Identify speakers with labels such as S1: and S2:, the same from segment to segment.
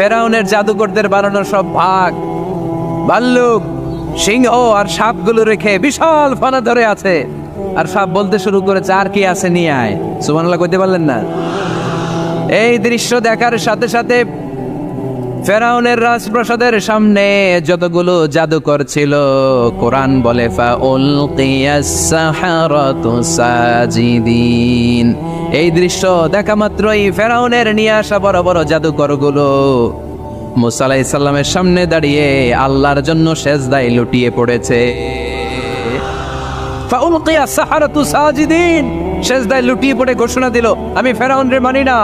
S1: ফেরাউনের জাদুকরদের বানানো সব ভাগ। ভাল্লুক সিংহ আর সাপগুলো রেখে বিশাল ফানা ধরে আছে। আর সাপ বলতে শুরু করেছে, আর কি আছে নিয়ে আয়? সুবহানাল্লাহ কইতে পারলেন না। এই দৃশ্য দেখার সাথে সাথে ফেরাউনের রাজপ্রাসাদের সামনে যতগুলো জাদুকর ছিল, কোরআন বলে ফাউলকিয়াস-সাহারাতু সাজিদিন। এই দৃশ্য দেখা মাত্রই ফেরাউনের নিয়ে আসা বড় বড় জাদুকরগুলো। মুসা আলাইহিস সালামের সামনে দাঁড়িয়ে আল্লাহর জন্য সেজদায় লুটিয়ে পড়েছে। ফাউলকিয়া সাহারাতু সাজিদিন, সেজদায় লুটিয়ে পড়ে ঘোষণা দিল, আমি ফেরাউন রে মানি না,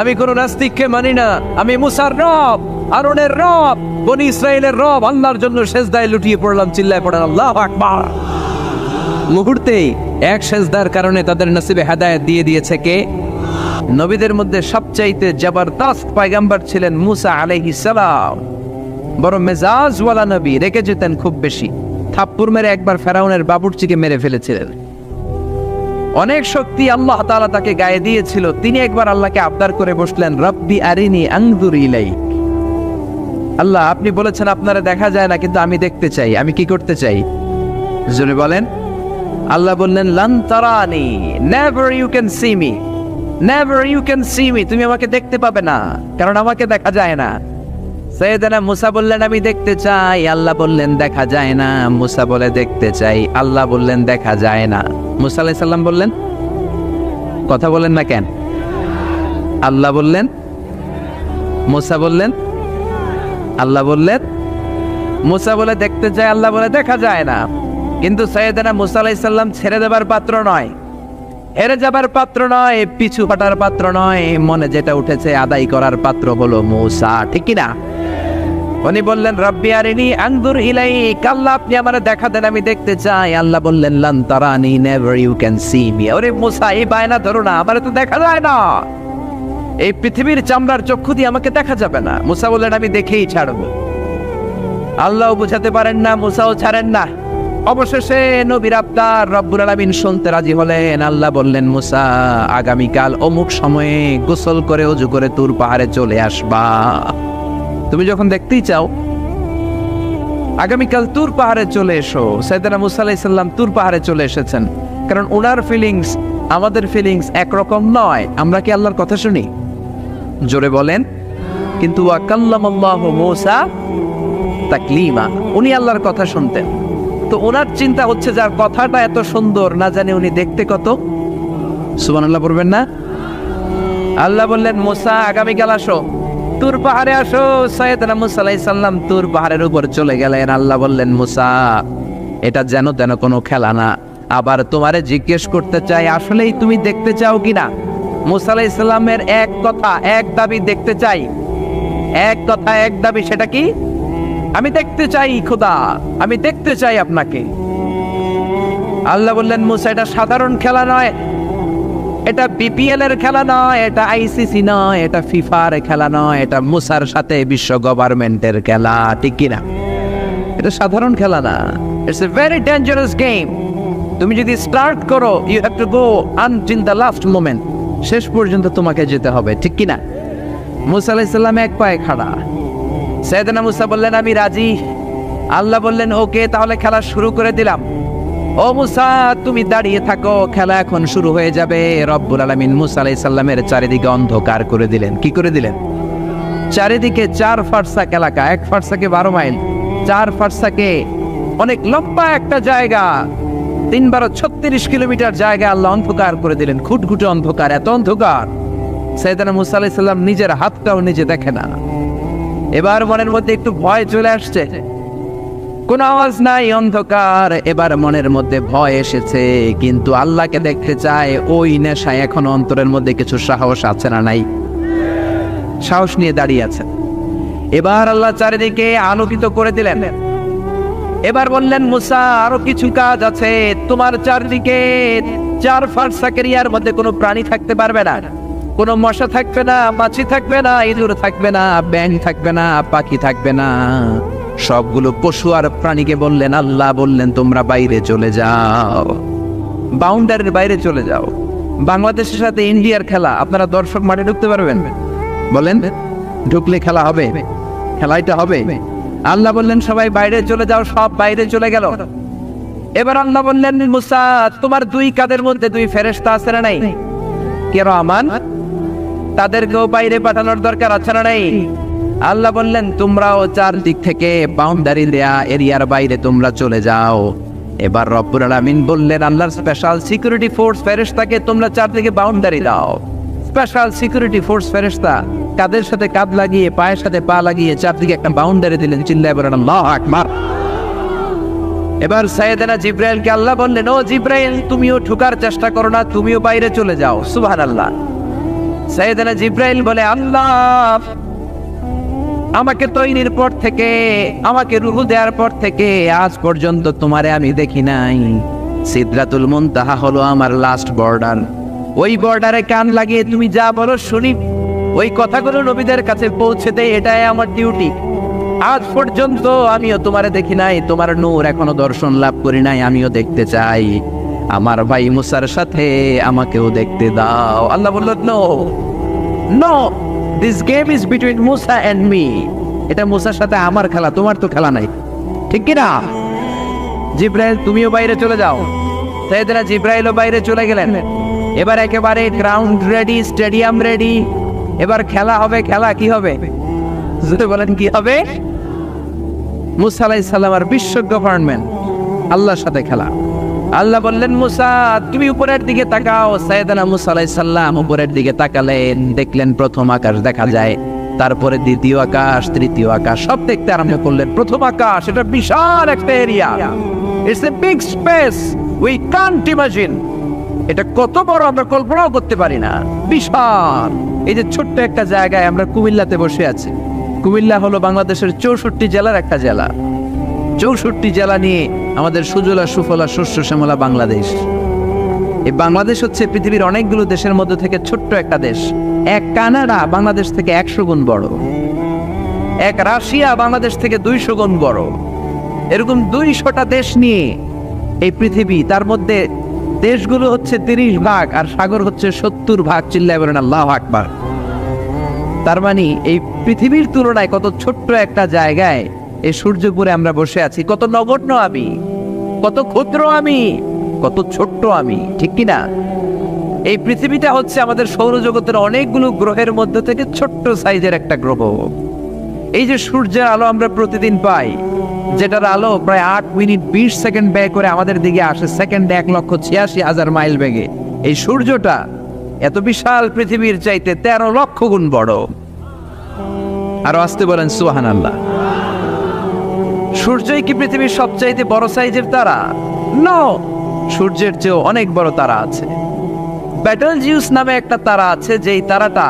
S1: আমি কোন নাস্তিককে মানি না, আমি মুসার রব, আরনের রব, বনি ইসরায়েলের রব, আল্লাহর জন্য সেজদায় লুটিয়ে পড়লাম, চিল্লায় পড়েন, আল্লাহ আকবার। মুহূর্তেই এক সেজদার কারণে তাদের নসিবে হেদায়েত দিয়ে দিয়েছে কে? নবীদের মধ্যে সবচাইতে জবরদস্ত পয়গাম্বর ছিলেন মুসা আলাইহিস সালাম। বড় মেজাজওয়ালা নবী রেখে যেতেন খুব বেশি। থাপ্পুর মেরে একবার ফেরাউনের বাবুর্চিকে মেরে ফেলেছিলেন। অনেক শক্তি আল্লাহ তালা তাকে গায়ে দিয়েছিল। তিনি একবার আল্লাহকে আবদার করে বসলেন, রব্বি আরিনি আংদুর ইলাই আল্লাহ, আপনি বলেছেন, আপনারা দেখা যায় না, কিন্তু আমি দেখতে চাই। আমি কি করতে চাই? জোরে বলেন আল্লাহ বললেন, লান তারানি never you can see me never you can see me তুমি আমাকে দেখতে পাবে না, কারণ আমাকে দেখা যায় না। সৈয়দানা মুসা বললেন, আমি দেখতে চাই। আল্লাহ বললেন, দেখা যায় না। মুসা বলে, দেখতে চাই। আল্লাহ বললেন, দেখা যায় না। মুসা আলাইহিস সালাম বললেন, কথা বলেন না কেন? আল্লাহ বললেন, মুসা বললেন, আল্লাহ বললেন, মুসা বলে, দেখতে চাই। আল্লাহ বলে, দেখা যায় না। কিন্তু সৈয়দানা মুসা আলাইহিস সালাম ছেড়ে দেবার পাত্র নয়, হেরে যাবার পাত্র নয়, পিছু হটার পাত্র নয়, মনে যেটা উঠেছে আদায় করার পাত্র হলো মূসা, ঠিক না? উনি বললেন, রব্বি আরিনি আংদুর ইলাই কাল্লা আপনি আমার দেখা দেন, আমি দেখতে চাই। আল্লাহ বললেন, লান তারানি, never you can see me. ওরে মুসা, এই বায়না ধরো না, আমার তো দেখা যায় না। এই পৃথিবীর চামড়ার চক্ষু দিয়ে আমাকে দেখা যাবে না। মুসা বললেন, আমি দেখেই ছাড়বো। আল্লাহ বুঝাতে পারেন না, মুসাও ছাড়েন না। অবশেষে নবীর আবদার রব্বুল আলামিন শুনতে রাজি হলেন। আল্লাহ বললেন, মুসা, আগামীকাল অমুক সময়ে গোসল করে অজু করে তুর পাহাড়ে চলে আসবা। তুমি যখন দেখতেই চাও, আগামীকাল তুর পাহাড়ে চলে এসো। সাইদানা মুসা আলাইসাল্লাম তুর পাহাড়ে চলে এসেছেন। কারণ ওনার ফিলিংস আমাদের ফিলিংস একরকম নয়। আমরা কি আল্লাহর কথা শুনি? জোরে বলেন, কিন্তু ওয়াকাল্লামাল্লাহ মুসা তাকলিমা। উনি আল্লাহর কথা শুনতেন। তো ওনার চিন্তা হচ্ছে যার কথাটা এত সুন্দর না জানে উনি দেখতে কত। সুবহানাল্লাহ পড়বেন না? আল্লাহ বললেন, মুসা, আগামীকাল আসো। তুর পাহাড়ে আসো। সৈয়দনা মুসা সালাম তুর পাহাড়ের উপর চলে গেলেন। আল্লাহ বললেন, মুসা, এটা যেন তেন কোনো খেলা না। আবার তোমারে জিজ্ঞেস করতে চাই, আসলেই তুমি দেখতে চাও কিনা মুসা আলাইহিস সালামের এক কথা, এক দাবি দেখতে চাই। এক কথা, এক দাবি, সেটা কি? আমি দেখতে চাই খোদা, আমি দেখতে চাই আপনাকে। আল্লাহ বললেন, মুসা, এটা সাধারণ খেলা নয়, এটা বিপিএল এর খেলা নয়, এটা আইসিসি নয়, এটা ফিফার খেলা নয়, এটা মুসার সাথে বিশ্ব গভর্নমেন্টের খেলা, ঠিক কিনা? এটা সাধারণ খেলা না it's a very dangerous game তুমি যদি স্টার্ট করো you have to go until the last moment শেষ পর্যন্ত তোমাকে যেতে হবে, ঠিক কিনা? মুসা আলাইসাল্লাম এক পায়ে খাড়া। সৈয়দনা মুসা বললেন, আমি রাজি। আল্লাহ বললেন, ওকে, তাহলে খেলা শুরু করে দিলাম। ও মুসা, তুমি দাঁড়িয়ে থাকো, খেলা এখন শুরু হয়ে যাবে। রব্বুল আলামিন মুসা আলাইহিস সালামের চারিদিকে অন্ধকার করে দিলেন। কি করে দিলেন? চারিদিকে চার ফারসাক এলাকা, এক ফারসাকে বারো মাইল, চার ফারসাকে অনেক লম্বা একটা জায়গা, তিন বারো ছত্রিশ কিলোমিটার জায়গা আল্লাহ অন্ধকার করে দিলেন। খুটখুটে অন্ধকার, এত অন্ধকার। সৈয়দানা মুসা আলাইহিস সালাম নিজের হাতটাও নিজে দেখে না। এবার মনের মধ্যে একটু ভয় চলে আসছে। কোন আওয়াজ নাই, অন্ধকার। এবার মনের মধ্যে ভয় এসেছে, কিন্তু আল্লাহকে দেখতে চায় ওই নেশায় এখন অন্তরের মধ্যে কিছু সাহস আছে না নাই। সাহস নিয়ে দাঁড়িয়ে আছেন এবার আল্লাহ চারিদিকে আলোকিত করে দিলেন। এবার বললেন, মুসা, আরও কিছু কাজ আছে। তোমার চারিদিকে চার ফার্সাক এরিয়ার মধ্যে কোনো প্রাণী থাকতে পারবে না। কোনো মশা থাকবে না, মাছি থাকবে না, ইঁদুর থাকবে না ব্যাং থাকবে না, পাখি থাকবে না। সবগুলো পশু আর প্রাণীকে বললেন, আল্লাহ বললেন, তোমরা বাইরে চলে যাও। বাউন্ডারির বাইরে চলে যাও। বাংলাদেশের সাথে ইন্ডিয়ার খেলা, আপনারা দর্শক মাঠে ঢুকতে পারবেন। বলেন, ঢুকলে খেলা হবে? খেলাইটা হবে? আল্লাহ বললেন, সবাই বাইরে চলে যাও, সব বাইরে চলে গেল। এবার আল্লাহ বললেন, মুসা, তোমার দুই কাদের মধ্যে দুই ফেরেশতা আছে না নাই? কে রহমান? তাদেরকেও বাইরে পাঠানোর দরকার আছে না নাই? আল্লাহ বললেন, তোমরাও চার দিক থেকে বাউন্ডারি দেয়া এরিয়ার বাইরে তোমরা চলে যাও। এবার রব্বুল আলামিন বললেন, আল্লাহর স্পেশাল সিকিউরিটি ফোর্স ফেরেশতাকে তোমরা চারদিকে বাউন্ডারি দাও। স্পেশাল সিকিউরিটি ফোর্স ফেরেশতা কাদের সাথে কাঁধ লাগিয়ে, পায়ের সাথে পা লাগিয়ে চারদিকে একটা বাউন্ডারি দিলেন, চিল্লায় বলেন, আল্লাহ আকবার! এবার সাইয়েদানা জিব্রাইলকে আল্লাহ বললেন, ও জিব্রাইল, তুমিও ঠুকার চেষ্টা করো না, তুমিও বাইরে চলে যাও। সুবহানাল্লাহ। সাইয়েদানা জিব্রাইল বলে, আল্লাহ, আমাকে তৈরির পর থেকে, আমাকে রুহু দেওয়ার পর থেকে আজ পর্যন্ত তোমারে আমি দেখি নাই। সিদরাতুল মুনতাহা হলো আমার লাস্ট বর্ডার ওই বর্ডারে কান লাগিয়ে তুমি যা বলো শুনি। ওই কথাগুলো নবীদের কাছে পৌঁছে দেয় এটাই আমার ডিউটি আজ পর্যন্ত আমিও তোমারে দেখি নাই, তোমার নূর এখনও দর্শন লাভ করি নাই, আমিও দেখতে চাই। আমার ভাই মুসার সাথে আমাকেও দেখতে দাও। আল্লাহ বলল no no this game is between Musa and me এটা মুসার সাথে আমার খেলা, তোমার তো খেলা নাই। ঠিক কি না? জিব্রাইল, তুমিও বাইরে চলে যাও। সাইয়েদনা জিব্রাইলও বাইরে চলে গেলেন। এবার একেবারে গ্রাউন্ড রেডি স্টেডিয়াম রেডি এবার খেলা হবে, খেলা কি হবে? বলেন কি হবে? মুসা আলাইহিস সালাম আর বিশ্ব গভর্নমেন্ট আল্লাহর সাথে খেলা। আল্লাহ বললেন, মুসা, তুমি উপরের দিকে তাকাও। সাইয়েদানা মুসা আলাইহিস সালাম উপরের দিকে তাকালেন, দেখলেন প্রথম আকাশ দেখা যায়, তারপরে দ্বিতীয় আকাশ, তৃতীয় আকাশ, সব দেখতে আরম্ভ করলেন। প্রথম আকাশ, এটা বিশাল একটা area it's a big space we can't imagine এটা কত বড় আমরা কল্পনাও করতে পারি না। বিশাল। এই যে ছোট্ট একটা জায়গায় আমরা কুমিল্লাতে বসে আছি। কুমিল্লা হলো বাংলাদেশের চৌষট্টি জেলার একটা জেলা। চৌষট্টি জেলা নিয়ে আমাদের সুজলা, সুফলা, শস্য শ্যামলা বাংলাদেশ। এই বাংলাদেশ হচ্ছে পৃথিবীর অনেকগুলো দেশের মধ্যে থেকে ছোট্ট একটা দেশ। এক কানাডা, বাংলাদেশ থেকে একশো গুণ বড়। এক রাশিয়া, বাংলাদেশ থেকে দুইশো গুণ বড়। এরকম দুইশোটা দেশ নিয়ে এই পৃথিবী, তার মধ্যে দেশগুলো হচ্ছে তিরিশ ভাগ আর সাগর হচ্ছে সত্তর ভাগ, চিল্লায় বলেন আল্লাহ আকবার। তার মানে এই পৃথিবীর তুলনায় কত ছোট্ট একটা জায়গায় এই সূর্যপুরে আমরা বসে আছি। কত নগণ্য আমি, কত ক্ষুদ্র আমি, কত ছোট্ট আমি, ঠিক কি না? এই পৃথিবীটা হচ্ছে আমাদের সৌরজগতের অনেকগুলো গ্রহের মধ্যে থেকে ছোট্ট সাইজের একটা গ্রহ। এই যে সূর্যের আলো আমরা প্রতিদিন পাই, যেটার আলো প্রায় আট মিনিট বিশ সেকেন্ড ব্যয় করে আমাদের দিকে আসে সেকেন্ডে এক লক্ষ ছিয়াশি হাজার মাইল বেগে। এই সূর্যটা এত বিশাল পৃথিবীর চাইতে তেরো লক্ষ গুণ বড়। আরও আসতে বলেন সুহান আল্লাহ সূর্যই কি পৃথিবীর সবচাইতে বড় সাইজের তারা? নো সূর্যের চেয়েও অনেক বড় তারা আছে। ব্যাটল জিউস নামে একটা তারা আছে, যেই তারাটা,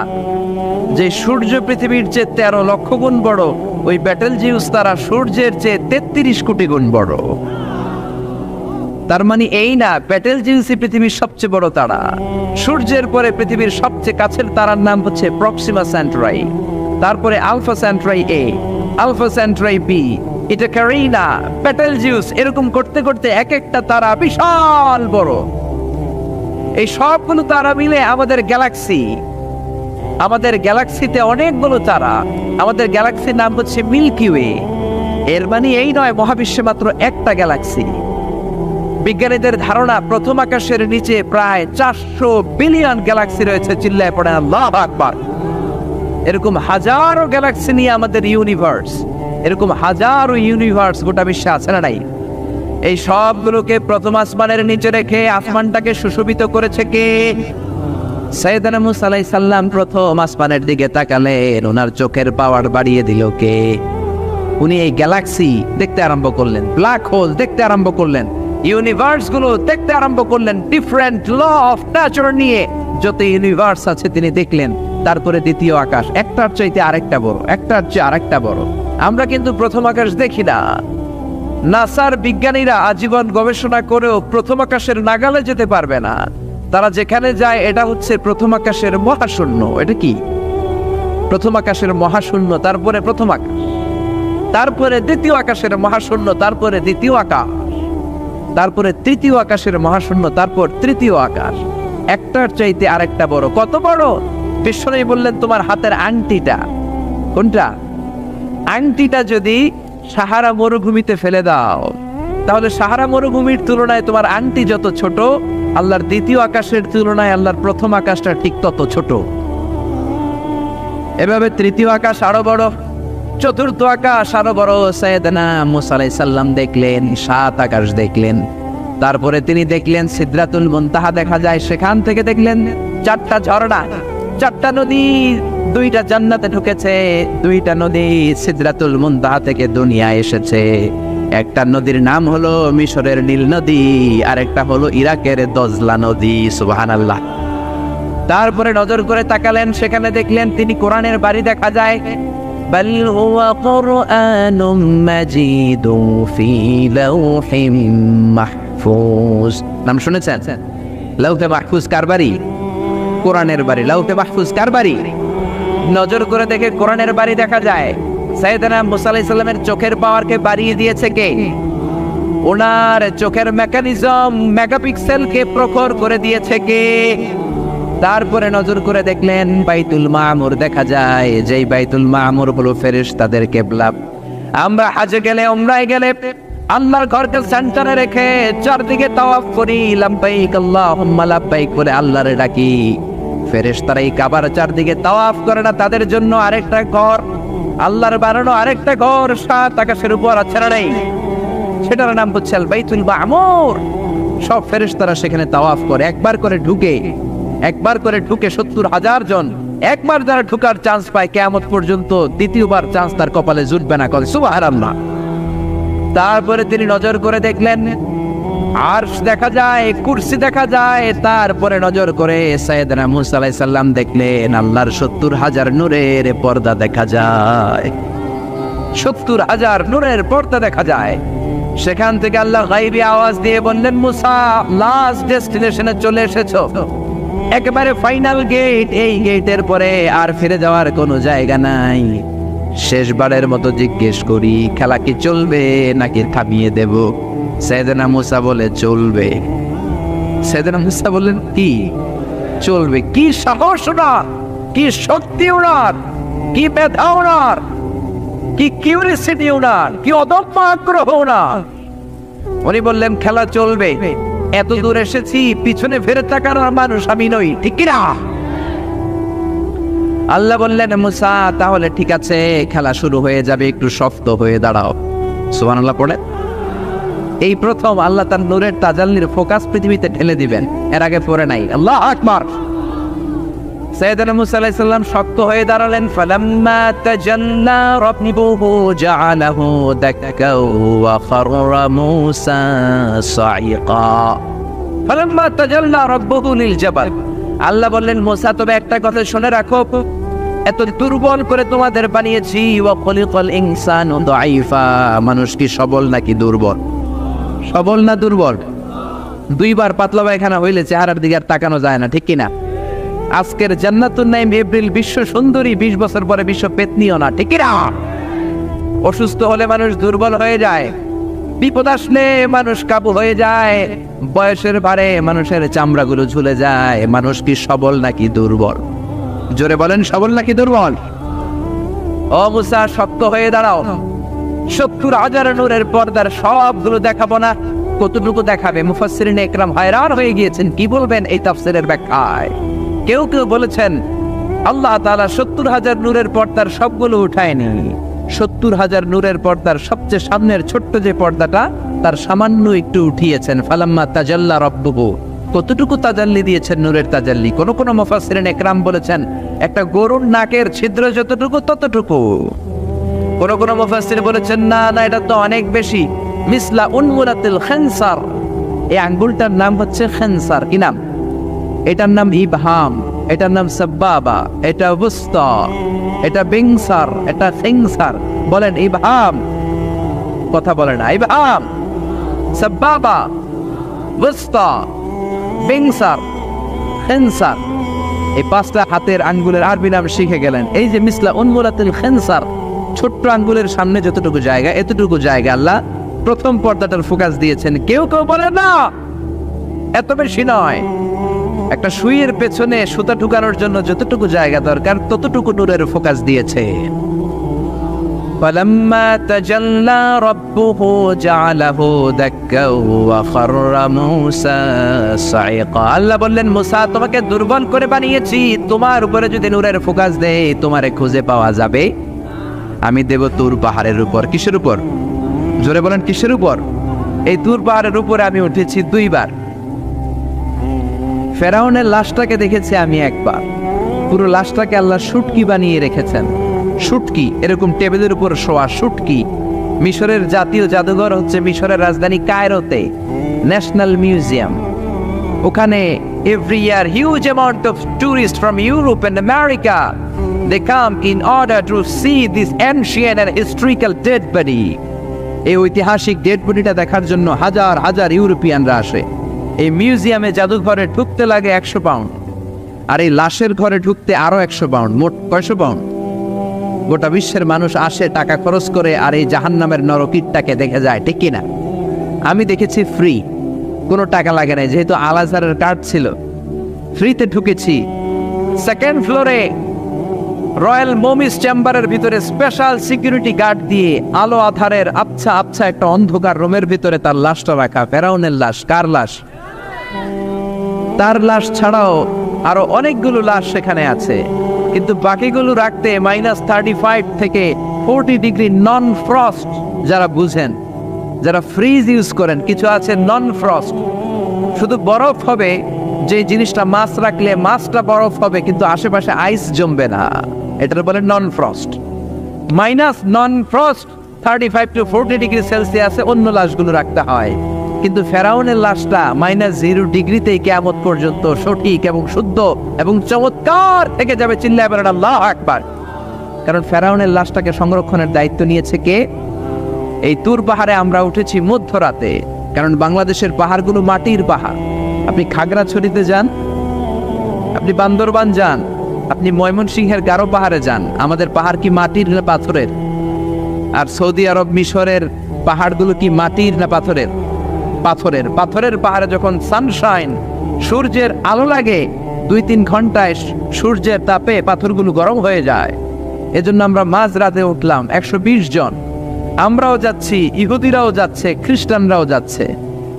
S1: যে সূর্য পৃথিবীর চেয়ে তেরো লক্ষ গুণ বড়, ওই ব্যাটেল জিউস তারা সূর্যের চেয়ে তেত্রিশ কোটি গুণ বড়। তার মানে এই না ব্যাটেল জিউসই পৃথিবীর সবচেয়ে বড় তারা। সূর্যের পরে পৃথিবীর সবচেয়ে কাছের তারার নাম হচ্ছে প্রক্সিমা স্যান্ট্রাই তারপরে Alpha Centauri A Alpha Centauri B এটা ক্যারিনা ব্যাটেল জিউস এরকম করতে করতে এক একটা তারা বিশাল বড়। এই সবগুলো তারা মিলে আমাদের গ্যালাক্সি। আমাদের গ্যালাক্সিতে অনেকগুলো তারা। আমাদের গ্যালাক্সির নাম হচ্ছে মিল্কি ওয়ে। এর মানে এই নয়, মহাবিশ্বে মাত্র একটা গ্যালাক্সি। বিজ্ঞানীদের ধারণা, প্রথম আকাশের নিচে প্রায় চারশো বিলিয়ন গ্যালাক্সি রয়েছে, চিল্লায় পড়ে আল্লাহ আকবার। এরকম হাজারো গ্যালাক্সি নিয়ে আমাদের ইউনিভার্স এরকম হাজারো ইউনিভার্স গোটা বিশ্বে আছে না নাই? এই সবগুলোকে প্রথম আসমানের নিচে রেখে আসমানটাকে সুশোভিত করেছে কে? সৈয়দানা মুসা আলাইহিস সালাম প্রথম আসমানের দিকে তাকালেন, ওনার চোখের পাওয়ার বাড়িয়ে দিল কে? উনি এই গ্যালাক্সি দেখতে আরম্ভ করলেন ব্ল্যাক হোল দেখতে আরম্ভ করলেন ইউনিভার্সগুলো দেখতে আরম্ভ করলেন ডিফারেন্ট ল অফ নেচার নিয়ে। যত ইউনিভার্স আছে তিনি দেখলেন, তারপরে দ্বিতীয় আকাশ, একটার চাইতে আরেকটা বড়, একটার চেয়ে আরেকটা বড়। আমরা কিন্তু প্রথম আকাশ দেখি না। নাসার বিজ্ঞানীরা আজীবন গবেষণা করেও প্রথম আকাশের নাগালে যেতে পারবে না। তারা যেখানে যায়, এটা হচ্ছে প্রথম আকাশের মহাশূন্য। এটা কি? প্রথম আকাশের মহাশূন্য, তারপরে প্রথম আকাশ। তারপরে দ্বিতীয় আকাশের মহাশূন্য, তারপরে দ্বিতীয় আকাশ। তারপরে তৃতীয় আকাশের মহাশূন্য, তারপর তৃতীয় আকাশ। একটার চাইতে আরেকটা বড়। কত বড়? বিশ্বনবী বললেন, তোমার হাতের আংটিটা। কোনটা? আংটিটা যদি সাহারা মরুভূমিতে ফেলে দাও, তাহলে সাহারা মরুভূমির তুলনায় তোমার আংটি যত ছোট, আল্লাহর দ্বিতীয় আকাশের তুলনায় আল্লাহর প্রথম আকাশটা ঠিক তত ছোট। এভাবে তৃতীয় আকাশ আরও বড়, চতুর্থ আকাশ আরও বড় সৈয়দনা মুসা আলাইহিস সালাম দেখলেন, সাত আকাশ দেখলেন। তারপরে তিনি দেখলেন সিদ্রাতুল মুনতাহা দেখা যায়, সেখান থেকে দেখলেন চারটা ঝর্ণা। চারটা নদী দুইটা জান্নাতে ঢুকেছে দুইটা নদী সিদ্রাতুল মুনতাহা থেকে দুনিয়া এসেছে একটা নদীর নাম হলো মিশরের নীল নদী আর একটা হলো ইরাকের দজলা নদী সুবহানাল্লাহ তারপরে নজর করে তাকালেন সেখানে দেখলেন তিনি কোরআনের বাড়ি দেখা যায় بل هو قرآن مجيد في لوح محفوظ নাম শুনেছেন লৌহে মাহফুজ কার বাড়ি কোরআনের বাড়ি লৌহে মাহফুজ, কার বাড়ি? নজর করে দেখে কোরআনের বাড়ি দেখা যায়। সাইদানা মুসা আলাইহিস সালামের চোখের পাওয়ারকে বাড়িয়ে দিয়েছে কে? ওনার চোখের মেকানিজম মেগাপিক্সেলকে প্রখর করে দিয়েছে কে? তারপরে নজর করে দেখলেন বাইতুল মামুর দেখা যায়, যেই বাইতুল মামুর হলো ফেরেশ তাদের কেবলা। আমরা হাজে গেলে ওমরায় গেলে, আল্লাহর ঘরকে সেন্টারে রেখে চারদিকে তাওয়াফ করি, লাব্বাইক আল্লাহুম্মা, লাব্বাইক বলে আল্লাহরে ডাকি। ফেরেশতারা এই কাবার চারদিকে তাওয়াফ করে না, তাদের জন্য আরেকটা ঘর। আল্লাহর বানানো আরেকটা ঘর, সাত আকাশের উপর আছে না নেই। সেটার নাম হচ্ছে আল বাইতুল মামুর। সব ফেরেশতারা সেখানে তাওয়াফ করে, একবার করে ঢুকে, একবার করে ঢুকে সত্তর হাজার জন, একবার যারা ঢুকার চান্স পায়, কেয়ামত পর্যন্ত দ্বিতীয়বার চান্স তার কপালে জুটবে না করে সুবহানাল্লাহ। তারপরে তিনি নজর করে দেখলেন আরশ দেখা যায়, কুরসি দেখা যায়, তারপরে নজর করে সাইয়েদনা মুসা আলাইহিস দেখলেন আল্লাহর সত্তর হাজার নূরের পর্দা দেখা যায়। সত্তর হাজার নূরের পর্দা দেখা যায়। সেখান থেকে আল্লাহ গাইবি আওয়াজ দিয়ে বললেন, মুসা লাস্ট ডেস্টিনেশনে চলে এসেছ। একেবারে ফাইনাল গেট এই গেটের পরে আর ফিরে যাওয়ার কোনো জায়গা নাই। শেষবারের মতো জিজ্ঞেস করি, খেলা কি চলবে নাকি থামিয়ে দেব? সেদনা মুসা বলে, চলবে। সেদনা মুসা বললেন, কি? চলবে? কি সাহস ওনার? কি শক্তি ওনার? কি ব্যথা ওনার? কি কিউরিসিটি ওনার? কি অদম্য আগ্রহ ওনার? উনি বললেন, খেলা চলবে। এত দূর এসেছি, পিছনে ফেরে তাকানোর মানুষ আমি নই, ঠিক কিনা? আল্লাহ বললেন, মুসা, তাহলে ঠিক আছে, খেলা শুরু হয়ে যাবে, একটু শক্ত হয়ে দাঁড়াও। সুবান আল্লাহ পড়ে। এই প্রথম আল্লাহ তার নূরের তাজাল্লির ফোকাস পৃথিবীতে ঢেলে দিবেন। এর আগে পড়ে নাই। আল্লাহ আকবার। সৈয়দনা মুসা আলাইহিস শক্ত হয়ে দাঁড়ালেন। ফালাম্মা তাজাল্লা রাব্বুহু জাআলাহু দাক্কাও ওয়া খাররা মুসা সাইকা ফালাম্মা তাজাল্লা রাব্বুহু লিল জাবাল। আল্লাহ বললেন, মুসা, তবে একটা কথা শুনে রাখো। এত দুর্বল করে তোমাদের বানিয়েছি। ওয়া খলিকাল ইনসানু দাইফা মানুষ কি সবল নাকি দুর্বল? সবল না দুর্বল? দুইবার পাতলা পায়খানা হইলে চেহারার দিকে আর তাকানো যায় না, ঠিক কিনা? আজকের জান্নাতুন নাইম এপ্রিল বিশ্ব সুন্দরী বিশ বছর পরে বিশ্ব পেতনিও না, ঠিক না অসুস্থ হলে মানুষ দুর্বল হয়ে যায়, বিপদ আসলে মানুষ কাবু হয়ে যায়, বয়সের ভারে মানুষের চামড়াগুলো ঝুলে যায়, মানুষ কি সবল নাকি দুর্বল? জোরে বলেন, সবল নাকি দুর্বল? মুসা, শক্ত হয়ে দাঁড়াও। সত্তর হাজার নূরের পর্দার সবগুলো দেখাবো না। কতটুকু দেখাবে? মুফাসসিরিন একরাম হয়রান হয়ে গিয়েছেন। কি বলবেন এই তাফসিরের ব্যাখ্যায়? কেউ কেউ বলেছেন, আল্লাহ তাআলা সত্তর হাজার নূরের পর্দার সবগুলো উঠায়নি। সত্তর হাজার নূরের পর্দার সবচেয়ে সামনের ছোট্ট যে পর্দাটা, তার সামান্য একটু উঠিয়েছেন। ফালাম্মা তাজাল্লা রব্বুহু। কতটুকু তাজাল্লি দিয়েছেন নূরের তাজাল্লি? কোন কোন মুফাসসিরিন একরাম বলেছেন, একটা গরুর নাকের ছিদ্র যতটুকু ততটুকু। কোন কোন মুফাসসির বলেছেন, না না, এটা তো অনেক বেশি। মিসলা উনমুরাতিল খেনসার। এই আঙ্গুলটার নাম হচ্ছে খেনসার। কি নাম? এটার নাম ইবহাম, এটার নাম সাব্বাবা, এটা বুস্তা এটা বিংসার, এটা সিংসার বলেন, ইবহাম। কথা বলে না, ইবহাম। সাব্বাবা বুস্তা বিংসার, খেনসার। এই পাঁচটা হাতের আঙ্গুলের আরবি নাম শিখে গেলেন। এই যে মিসলা উন্মুলাতুল খেনসার ছোট্ট আঙ্গুলের সামনে যতটুকু জায়গা এতটুকু জায়গা আল্লাহ প্রথম পর্দাটার ফোকাস দিয়েছেন কেউ কেউ বলে না এত বেশি নয় একটা সুইয়ের পেছনে সুতা ঢুকানোর জন্য যতটুকু জায়গা দরকার ততটুকু নূরের ফোকাস দিয়েছে فلما تجلى ربه جعله دكا وخر موسى صعقا আল্লাহ বললেন মুসা তোমাকে দুর্বল করে বানিয়েছি তোমার উপরে যদি নূরের ফোকাস দেয় তোমারে খুঁজে পাওয়া যাবে আমি দেব তুর পাহাড়ের উপর। কিসের উপর? জোরে বলেন, কিসের উপর? এই তুর পাহাড়ের উপরে আমি উঠেছি দুইবার। ফেরাউনের লাশটাকে দেখেছি আমি একবার। পুরো লাশটাকে আল্লাহ শুটকি বানিয়ে রেখেছেন। শুটকি এরকম টেবিলের উপর শোয়া শুটকি মিশরের জাতীয় জাদুঘর হচ্ছে মিশরের রাজধানী কায়রোতে, ন্যাশনাল মিউজিয়াম। ওখানে every year huge amount of tourist from Europe and America. They come in order to see this ancient and historical dead body এই ঐতিহাসিক ডেড বডিটা দেখার জন্য হাজার হাজার ইউরোপিয়ানরা আসে। এই মিউজিয়ামে জাদুঘরে ঢুকতে লাগে একশো পাউন্ড আর এই লাশের ঘরে ঢুকতে আরও একশো পাউন্ড মোট কয়শো পাউন্ড গোটা বিশ্বের মানুষ আসে, টাকা খরচ করে, আর এই জাহান্নামের নরকিটটাকে দেখে যায়, ঠিক কিনা? আমি দেখেছি ফ্রি কোনো টাকা লাগে না যেহেতু আলাজারের কার্ড ছিল। ফ্রিতে ঢুকেছি। সেকেন্ড ফ্লোরে রয়্যাল মোমিস চেম্বারের ভিতরে স্পেশাল সিকিউরিটি গার্ড দিয়ে আলো আধারের আবছা আবছা একটা অন্ধকার রুমের ভিতরে তার লাশটা রাখা, ফেরাউনের লাশ, কার লাশ? তার লাশ ছাড়াও আরও অনেকগুলো লাশ সেখানে আছে। কিন্তু বাকিগুলো রাখতে মাইনাস থার্টি ফাইভ থেকে ফোরটি ডিগ্রি নন ফ্রস্ট যারা বুঝেন, যারা ফ্রিজ ইউজ করেন, কিছু আছে নন ফ্রস্ট শুধু বরফ হবে যে জিনিসটা মাছ রাখলে মাছটা বরফ হবে, কিন্তু আশেপাশে আইস জমবে না। এটার বলে non frost minus non frost thirty five to forty degree সেলসিয়াসে অন্য লাশগুলো রাখতে হয়। কিন্তু ফেরাউনের লাশটা মাইনাস জিরো ডিগ্রিতেই কেমন পর্যন্ত সঠিক এবং শুদ্ধ এবং চমৎকার থেকে যাবে, চিল্লায় বলেন আল্লাহ একবার কারণ ফেরাউনের লাশটাকে সংরক্ষণের দায়িত্ব নিয়েছে কে? এই তুর পাহাড়ে আমরা উঠেছি মধ্যরাতে, কারণ বাংলাদেশের পাহাড়গুলো মাটির পাহাড়। আপনি খাগড়াছড়িতে যান, আপনি বান্দরবান যান আপনি ময়মনসিংহের গারো পাহাড়ে যান। আমাদের পাহাড় কি মাটির না পাথরের? আর সৌদি আরব মিশরের পাহাড়গুলো কি মাটির না পাথরের? পাথরের। পাথরের পাহাড়ে যখন সানশাইন সূর্যের আলো লাগে দুই তিন ঘন্টায় সূর্যের তাপে পাথরগুলো গরম হয়ে যায়। এজন্য আমরা মাঝ রাতে উঠলাম একশো বিশ জন। আমরাও যাচ্ছি, ইহুদিরাও যাচ্ছে, খ্রিস্টানরাও যাচ্ছে।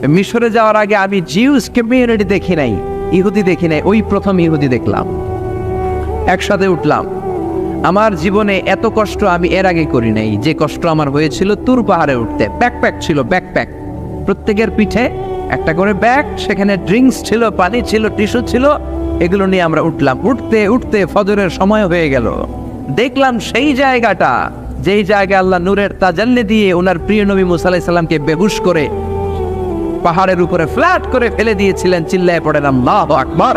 S1: মিশরে যাওয়ার আগে আমি জিউস কমিউনিটি দেখি নাই, ইহুদি দেখি নাই, ওই প্রথম ইহুদি দেখলাম। একসাথে উঠলাম। আমার জীবনে এত কষ্ট আমি এর আগে করি নাই। যে কষ্ট আমার হয়েছিল তুর পাহাড়ে উঠতে। ব্যাকপ্যাক ছিল, ব্যাকপ্যাক। প্রত্যেকের পিঠে একটা করে ব্যাগ, সেখানে ড্রিঙ্কস ছিল, পানি ছিল, টিস্যু ছিল, এগুলো নিয়ে আমরা উঠলাম। উঠতে উঠতে ফজরের সময় হয়ে গেল। দেখলাম সেই জায়গাটা, যেই জায়গায় আল্লাহ নূরের তাজাল্লি দিয়ে ওনার প্রিয় নবী মুসা আলাইহিস সালামকে বেহুশ করে পাহাড়ের উপরে ফ্ল্যাট করে ফেলে দিয়েছিলেন, চিল্লায় পড়েন, আল্লাহ আকবার।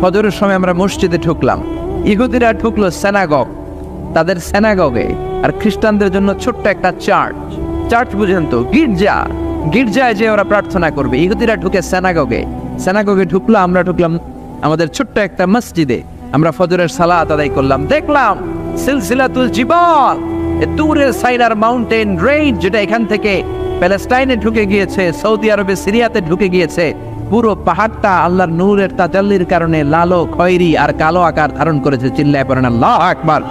S1: ফজরের সময় আমরা মসজিদে ঢুকলাম। ইহুদিরা ঢুকলো সেনাগগ তাদের সেনাগগে আর খ্রিস্টানদের জন্য ছোট্ট একটা চার্চ চার্চ বুঝেন তো গির্জা। গির্জায় যে ওরা প্রার্থনা করবে। ইহুদিরা ঢুকে সেনাগগে সেনাগগে ঢুকলো, আমরা ঢুকলাম আমাদের ছোট্ট একটা মসজিদে। আমরা ফজরের সালাত আদায় করলাম। দেখলাম সিলসিলাতুল জিবাল। এ তুরের সাইনার মাউন্টেন রেঞ্জ, যেটা এখান থেকে প্যালেস্টাইনে ঢুকে গিয়েছে, সৌদি আরবে, সিরিয়াতে ঢুকে গিয়েছে। পুরো পাহাড়টা আল্লাহর নূরের তাজাল্লির কারণে লালো খয়রি আর কালো আকার ধারণ করেছে। চিল্লায় পড়েন আল্লাহ আকবার।